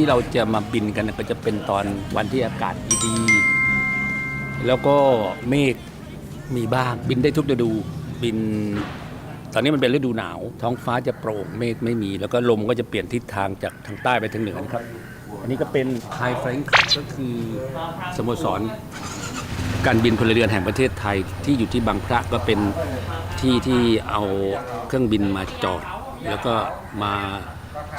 ที่เราจะมาบินกัน ก็จะเป็นตอนวันที่อากาศดีๆแล้วก็เมฆมีบ้างบินได้ทุกฤดูบิน ตอนนี้มันเป็นฤดูหนาว ท้องฟ้าจะโปร่งเมฆไม่มี แล้วก็ลมก็จะเปลี่ยนทิศทางจากทางใต้ไปทางเหนือนะครับ อันนี้ก็เป็นไฮแฟรงค์ก็คือสโมสรการบินพลเรือนแห่งประเทศไทยที่อยู่ที่บางพระก็เป็นที่ที่เอาเครื่องบินมาจอด แล้วก็มา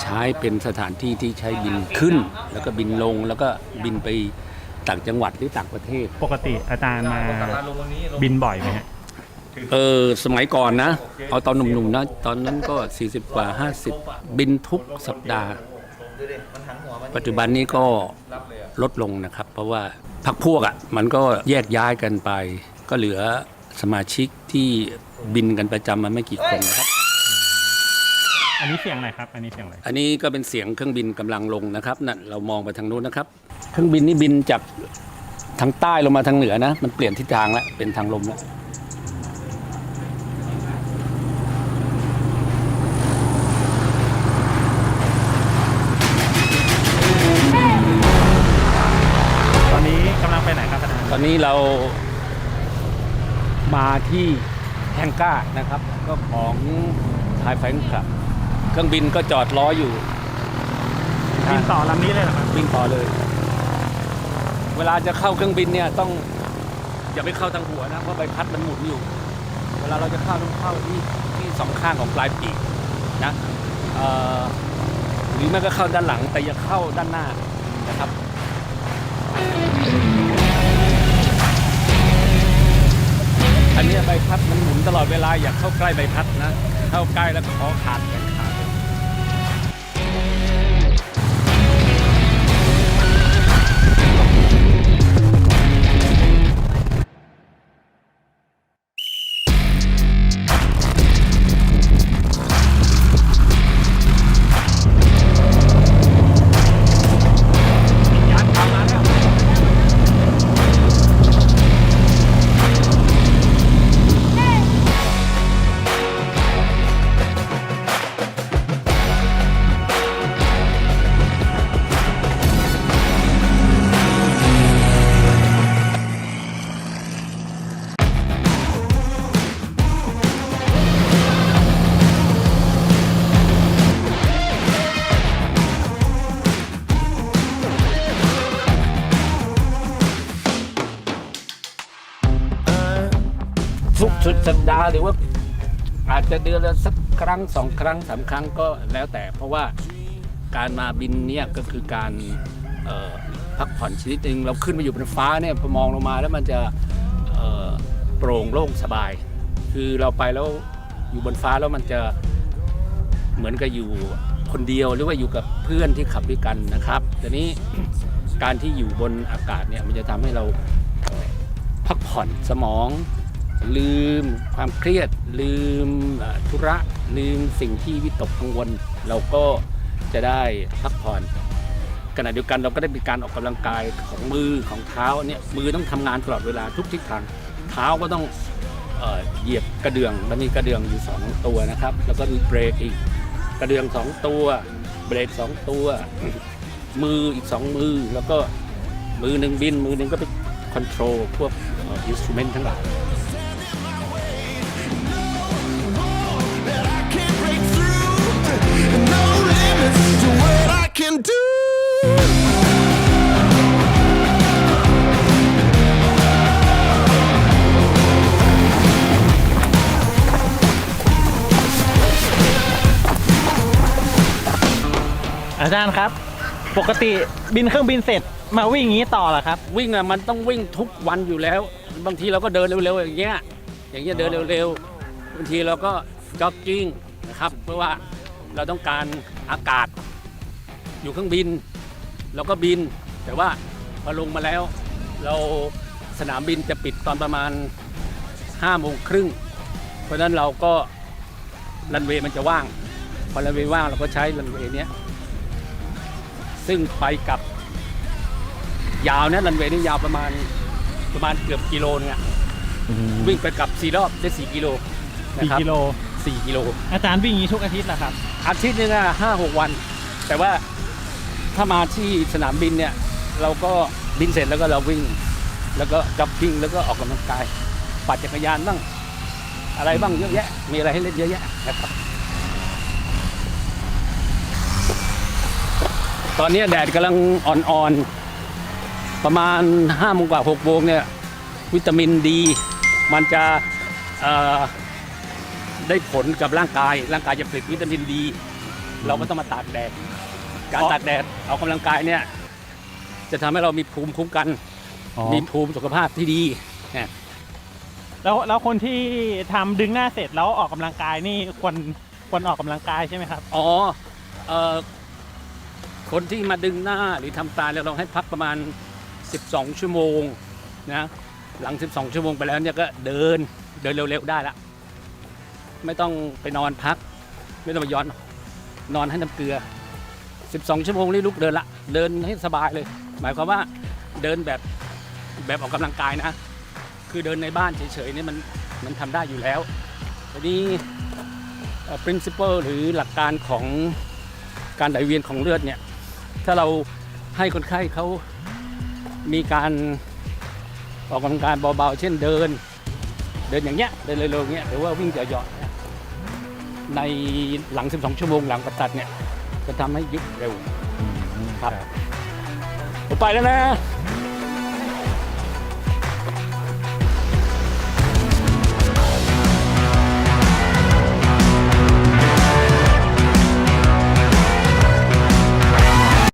ใช้เป็นสถานที่ที่ใช้บินขึ้น แล้วก็บินลงแล้วก็บินไปต่างจังหวัดหรือต่างประเทศ ปกติอาจารย์มาบินบ่อยไหมฮะเออสมัยก่อนนะ เอาตอนหนุ่มๆนะตอนนั้นก็ 40 กว่า 50 บินทุกสัปดาห์ ปัจจุบันนี้ก็ลดลงนะครับ เพราะว่าพักพวกอะ่ะมันก็แยกย้ายกันไป ก็เหลือสมาชิกที่บินกันประจำมาไม่กี่คนนะครับ อันนี้เสียงอะไรครับ อันนี้เสียงอะไร อันนี้ก็เป็นเสียงเครื่องบินกำลังลงนะครับนั่นเรามองไปทางนู้นนะครับ เครื่องบินนี่บินจากทางใต้ลงมาทางเหนือนะ มันเปลี่ยนทิศทางแล้วเป็นทางลมแล้วตอนนี้กำลังไปไหนครับอาจารย์ตอนนี้เรามาที่แฮงก้านะครับ ก็ของไทยแฟงครับ เครื่องบินก็จอดล้ออยู่บินต่อลำนี้เลยเหรอครับวิ่งต่อเลย เวลาจะเข้าเครื่องบินเนี่ยต้องอย่าไปเข้าทางหัวนะเพราะใบพัดมันหมุนอยู่ เวลาเราจะเข้าต้องเข้าที่ที่สองข้างของปลายปีกนะเอ่อหรือไม่ก็เข้าด้านหลังแต่อย่าเข้าด้านหน้านะครับอันเนี้ยใบพัดมันหมุนตลอดเวลาอย่าเข้าใกล้ใบพัดนะ เข้าใกล้แล้วก็คอขาด ทุกสุดสัปดาห์หรือว่าอาจจะเดือนละสักครั้งสองครั้งสามครั้งก็แล้วแต่ เพราะว่าการมาบินเนี่ยก็คือการพักผ่อนชนิดหนึ่งเราขึ้นมาอยู่บนฟ้าเนี่ยพอมองลงมาแล้วมันจะโปร่งโล่งสบาย คือเราไปแล้วอยู่บนฟ้าแล้วมันจะเหมือนกับอยู่คนเดียวหรือว่าอยู่กับเพื่อนที่ขับด้วยกันนะครับแต่นี้การที่อยู่บนอากาศเนี่ยมันจะทำให้เราพักผ่อนสมอง ลืมความเครียด ลืมธุระ ลืมสิ่งที่วิตกกังวล เราก็จะได้พักผ่อนขณะเดียวกันเราก็ได้มีการออกกำลังกายของมือของเท้าเนี่ยมือต้องทำงานตลอดเวลาทุกทิศทางเท้าก็ต้องเออเหยียบกระเดื่องมันมีกระเดื่องอยู่สองตัวนะครับ แล้วก็มีเบรกอีกกระเดื่องสองตัว เบรกสองตัว มืออีกสองมือแล้วก็มือหนึ่งบิน มือหนึ่งก็ไปคอนโทรลพวกอินสตูเมนต์ทั้งหลาย อาจารย์ครับ ปกติบินเครื่องบินเสร็จมาวิ่งอย่างนี้ต่อเหรอครับ วิ่งอะมันต้องวิ่งทุกวันอยู่แล้ว บางทีเราก็เดินเร็วๆอย่างเงี้ยอย่างเงี้ยเดินเร็วๆบางทีเราก็จ็อกกิ้งนะครับเพราะว่าเราต้องการอากาศ อยู่เครื่องบินเราก็บิน แต่ว่าพอลงมาแล้ว เราสนามบินจะปิดตอนประมาณ5้าโมงครึ่งเพราะฉะนั้นเราก็รันเวย์มันจะว่าง พอรันเวย์ว่างเราก็ใช้รันเวย์เนี้ย ซึ่งไปกับ ยาวนะรันเวย์นี่ยาวประมาณประมาณเกือบกิโลนึงอะวิ่งไปกลับสี่รอบได้สี่กิโลนะกี่ครับกิโล สี่กิโล อาจารย์วิ่งอย่างนี้ทุกอาทิตย์เหรอครับ อาทิตย์หนึงอะห้าหกวัน แต่ว่าถ้ามาที่สนามบินเนี่ย เราก็บินเสร็จแล้วก็เราวิ่ง แล้วก็จ็อกกิ้งแล้วก็ออกกำลังกาย ปั่นจักรยานบ้าง อะไรบ้างเยอะแยะ มีอะไรให้เล่นเยอะแยะนะครับ ตอนนี้แดดกำลังอ่อนๆ ประมาณห้าโมงกว่าหกโมงเนี่ยวิตามินดี มันจะเอ่อได้ผลกับร่างกาย ร่างกายจะผลิตวิตามินดี เราก็ต้องมาตากแดด การตากแดดออกกำลังกายเนี่ยจะทำให้เรามีภูมิคุ้มกันอ๋อมีภูมิสุขภาพที่ดีแล้วแล้วคนที่ทำดึงหน้าเสร็จแล้วออกกำลังกายนี่ควรควรออกกำลังกายใช่ไหมครับ อ๋อเอ่อ คนที่มาดึงหน้าหรือทำตาแล้วเราให้พักประมาณ 12 ชั่วโมงนะหลัง 12 ชั่วโมงไปแล้วเนี่ยก็เดินเดินเร็วๆได้ละไม่ต้องไปนอนพัก ไม่ต้องไปย้อนนอนให้น้ำเกลือ 12 ชั่วโมงนี่ลุกเดินละ เดินให้สบายเลย หมายความว่าเดินแบบแบบออกกำลังกายนะ คือเดินในบ้านเฉยๆนี่มันมันทำได้อยู่แล้วทีนี้เอ่อ principle หรือหลักการของการไหลเวียนของเลือดเนี่ย ถ้าเราให้คนไข้เขามีการออกกำลังกายเบาๆ เช่นเดิน เดินอย่างเงี้ยเดินเร็วๆเงี้ยหรือว่าวิ่งเหยาะๆเนี่ยในหลัง 12 ชั่วโมงหลังผ่าตัดเนี่ยจะทำให้ยุบเร็วครับผมไปแล้วนะ